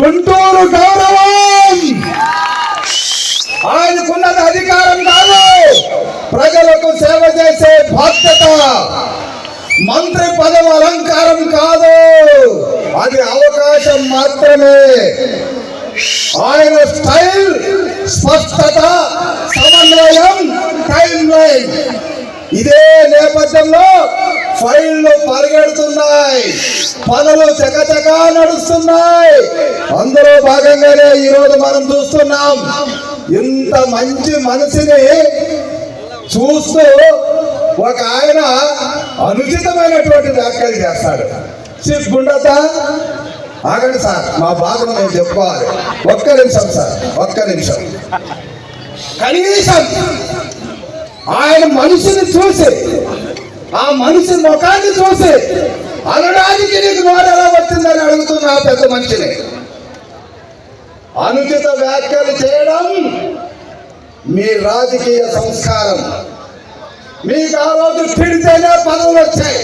గుంటూరు గౌరవం! ఆయనకున్నది అధికారం కాదు. ప్రజలకు సేవ చేసే బాధ్యత. మంత్రి పదవి అలంకారం కాదు. అది అవకాశం మాత్రమే. ఆయన స్టైల్ స్పష్టత సమన్వయం టైం లైన్ ఇదే నేపథ్యంలో ఫైళ్ళు పరిగెడుతున్నాయి. పనులు చకచకా నడుస్తున్నాయి. అందులో భాగంగానే ఈరోజు మనం చూస్తున్నాం ఇంత మంచి మనిషిని చూస్తూ ఒక ఆయన అనుచితమైనటువంటి వ్యాఖ్యలు చేస్తాడు. సిగ్గుండతా ఆగండి సార్ మా బాధను నేను చెప్పుకోవాలి. ఒక్క నిమిషం సార్ ఒక్క నిమిషం. కనీసం ఆయన మనిషిని చూసి ఆ మనిషి ముఖాన్ని చూసి అనడానికి నీకు నోరు ఎలా పట్టిందని అడుగుతున్నా పెద్ద మనిషిని. అనుచిత వ్యాఖ్యలు చేయడం మీ రాజకీయ సంస్కారం. మీకు ఆ రోజు తిడితేనే పదవులు వచ్చాయి.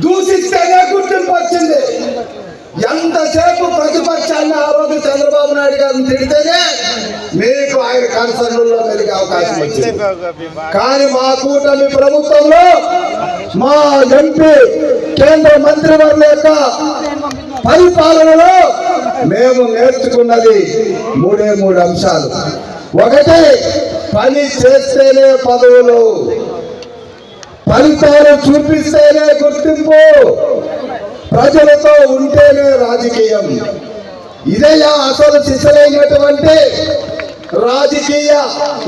దూషిస్తేనే గుర్తింపు వచ్చింది. ఎంతసేపు ప్రతిపక్షాన్ని ఆ రోజు చంద్రబాబు నాయుడు గారిని తిడితేనే మీకు ఆయన కన్సర్నుల్లో అవకాశం వచ్చింది. కానీ మా కూటమి ప్రభుత్వంలో మా ఎంపీ కేంద్ర మంత్రివర్గ యొక్క పరిపాలనలో మేము నేర్చుకున్నది మూడే మూడు అంశాలు. ఒకటి పని చేస్తేనే పదవులు ఫలితాలు చూపిస్తేనే గుర్తింపు ప్రజలతో ఉంటేనే రాజకీయం. ఇదయ్యా అసలు సిసలైనటువంటి రాజకీయ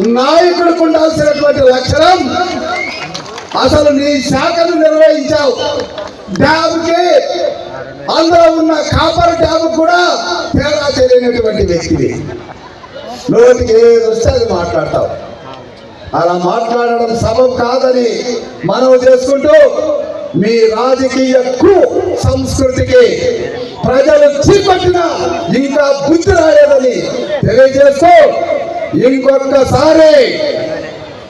నాయకుడికి ఉండాల్సినటువంటి లక్షణం అసలు నీ శాఖను నిర్వహించావు డ్యాబ్కి అందులో ఉన్న కాపర్ డ్యాబ్ కూడా తేడా తెలియనటువంటి వ్యక్తివి. నోటికి ఏది వస్తే అది మాట్లాడతావు. అలా మాట్లాడడం సబం కాదని మనవి చేసుకుంటూ మీ రాజకీయ కు సంస్కృతికి ప్రజలు చీపట్టిన ఇంకా బుద్ధి రాలేదని తెలియజేస్తూ ఇంకొకసారి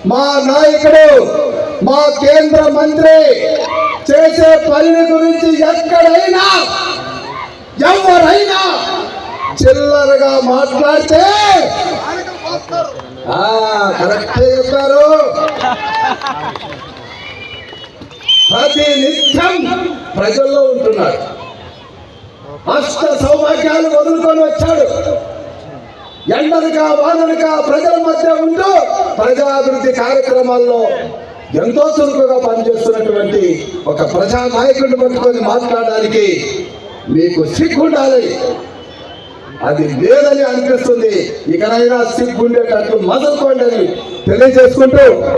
మా నాయకుడు మా కేంద్ర మంత్రి చేసే పనిని గురించి ఎక్కడైనా ఎవరైనా చిల్లరగా మాట్లాడితే ఆ, చెప్పారు. ప్రతి నిత్యం ప్రజల్లో ఉంటున్నాడు. అష్ట సౌభాగ్యాలు వదులుకొని వచ్చాడు. ఎండలుగా వానలుగా ప్రజల మధ్య ఉంటూ ప్రజాభివృద్ధి కార్యక్రమాల్లో ఎంతో చురుకుగా పనిచేస్తున్నటువంటి ఒక ప్రజా నాయకుడిని పట్టుకొని మాట్లాడడానికి మీకు సిగ్గుండాలి. అది లేదని అనిపిస్తుంది. ఇకనైనా సిగ్గుండేటట్టు మదలుకోండి అని తెలియజేసుకుంటూ